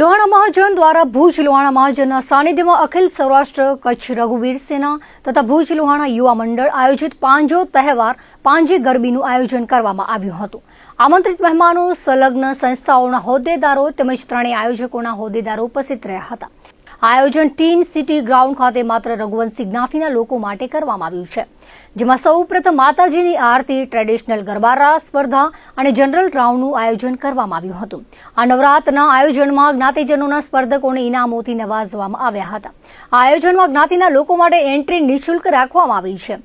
લોહાણા મહાજન દ્વારા ભુજ લોહાણા મહાજનના સાનિધ્યમાં અખિલ સૌરાષ્ટ્ર કચ્છ રઘુવીર સેના તથા ભુજ લોહાણા યુવા મંડળ આયોજિત પાંજો તહેવાર પાંજે ગરબીનું આયોજન કરવામાં આવ્યું હતું. આમંત્રિત મહેમાનો સંલગ્ન સંસ્થાઓના હોદ્દેદારો તેમજ ત્રણેય આયોજકોના હોદ્દેદારો ઉપસ્થિત રહ્યા હતા. આયોજન ટીન સિટી ગ્રાઉન્ડ ખાતે માત્ર રઘુવંશી જ્ઞાતિના લોકો માટે કરવામાં આવ્યું છે, જેમાં સૌપ્રથમ માતાજીની આરતી ટ્રેડિશનલ ગરબારા, સ્પર્ધા અને જનરલ રાઉન્ડનું આયોજન કરવામાં આવ્યું હતું. આ નવરાત્રના આયોજનમાં જ્ઞાતિજનોના સ્પર્ધકોને ઇનામોથી નવાજવામાં આવ્યા હતા. આ આયોજનમાં જ્ઞાતિના લોકો માટે એન્ટ્રી નિઃશુલ્ક રાખવામાં આવી છે.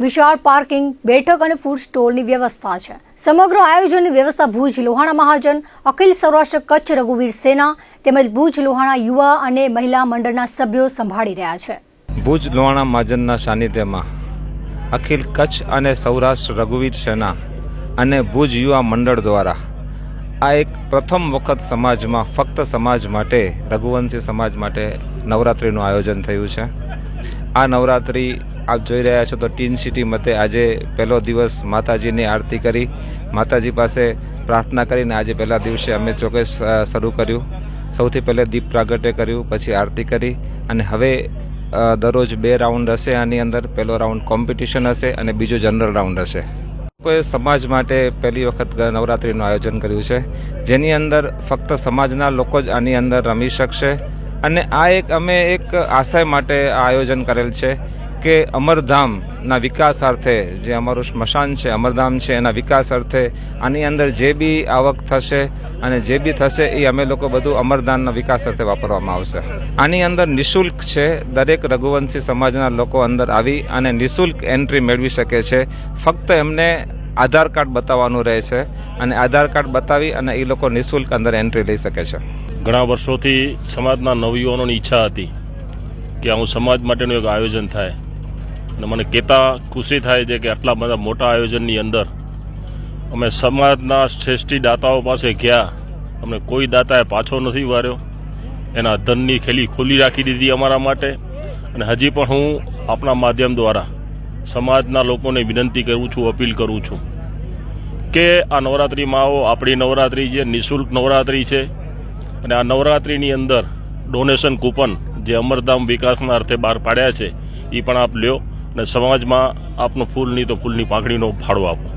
વિશાળ પાર્કિંગ, બેઠક અને ફૂડ સ્ટોલની વ્યવસ્થા છે. સમગ્ર આયોજનની વ્યવસ્થા ભુજ લોહાણા મહાજન, અખિલ સૌરાષ્ટ્ર કચ્છ રઘુવીર સેના તેમજ ભુજ લોહાણા યુવા અને મહિલા મંડળના સભ્યો સંભાળી રહ્યા છે. ભુજ લોહાણા મહાજનના સાનિધ્યમાં અખિલ કચ્છ અને સૌરાષ્ટ્ર રઘુવીર સેના અને ભુજ યુવા મંડળ દ્વારા આ એક પ્રથમ વખત સમાજમાં, ફક્ત સમાજ માટે, રઘુવંશી સમાજ માટે નવરાત્રિનું આયોજન થયું છે. આ નવરાત્રિ આપ જોઈ રહ્યા છો તો ટીન સિટી મતે આજે પહેલો દિવસ માતાજીની આરતી કરી. માતાજી પાસે પ્રાર્થના કરીને આજે પહેલા દિવસે અમે ચોક્કસ શરૂ કર્યું. સૌથી પહેલે દીપ પ્રાગટ્ય કર્યું, પછી આરતી કરી અને હવે દરરોજ બે રાઉન્ડ હશે આની અંદર. પહેલો રાઉન્ડ કોમ્પિટિશન હશે અને બીજો જનરલ રાઉન્ડ હશે. લોકોએ સમાજ માટે પહેલી વખત નવરાત્રિનું આયોજન કર્યું છે. જેની અંદર ફક્ત સમાજના લોકો જ આની અંદર રમી શકશે. અને આ એક, અમે એક આશય માટે આયોજન કરેલ છે. કે અમરધામના વિકાસ અર્થે જે અમારું સ્મશાન છે, અમરધામ છે, એના વિકાસ અર્થે આની અંદર જે બી આવક થશે અને જે બી થશે એ અમે લોકો બધું અમરધામના વિકાસ અર્થે વાપરવામાં આવશે. આની અંદર નિઃશુલ્ક છે, દરેક રઘુવંશી સમાજના લોકો અંદર આવી અને નિઃશુલ્ક એન્ટ્રી મેળવી શકે છે. ફક્ત એમને આધાર કાર્ડ બતાવવાનું રહે છે અને આધાર કાર્ડ બતાવી અને એ લોકો નિઃશુલ્ક અંદર એન્ટ્રી લઈ શકે છે. ઘણા વર્ષોથી સમાજના નવયુવાનોની ઈચ્છા હતી કે આવું સમાજ માટેનું એક આયોજન થાય. અને મને કહેતા ખુશી થાય છે કે આટલા બધા મોટા આયોજનની અંદર અમે સમાજના શ્રેષ્ઠી દાતાઓ પાસે ગયા. અમને કોઈ દાતાએ પાછો નથી વાર્યો. એના ધનની ખેલી ખુલ્લી રાખી દીધી અમારા માટે. અને હજી પણ હું આપણા માધ્યમ દ્વારા સમાજના લોકોને વિનંતી કરું છું, અપીલ કરું છું કે આ નવરાત્રિમાં આવો આપણી નવરાત્રિ જે નિઃશુલ્ક નવરાત્રિ છે અને આ નવરાત્રિની અંદર ડોનેશન કૂપન જે અમરધામ વિકાસના અર્થે બહાર પાડ્યા છે એ પણ આપ લ્યો. અને સમાજમાં આપનું ફૂલની તો ફૂલની પાંખડીનો ફાળો આપો.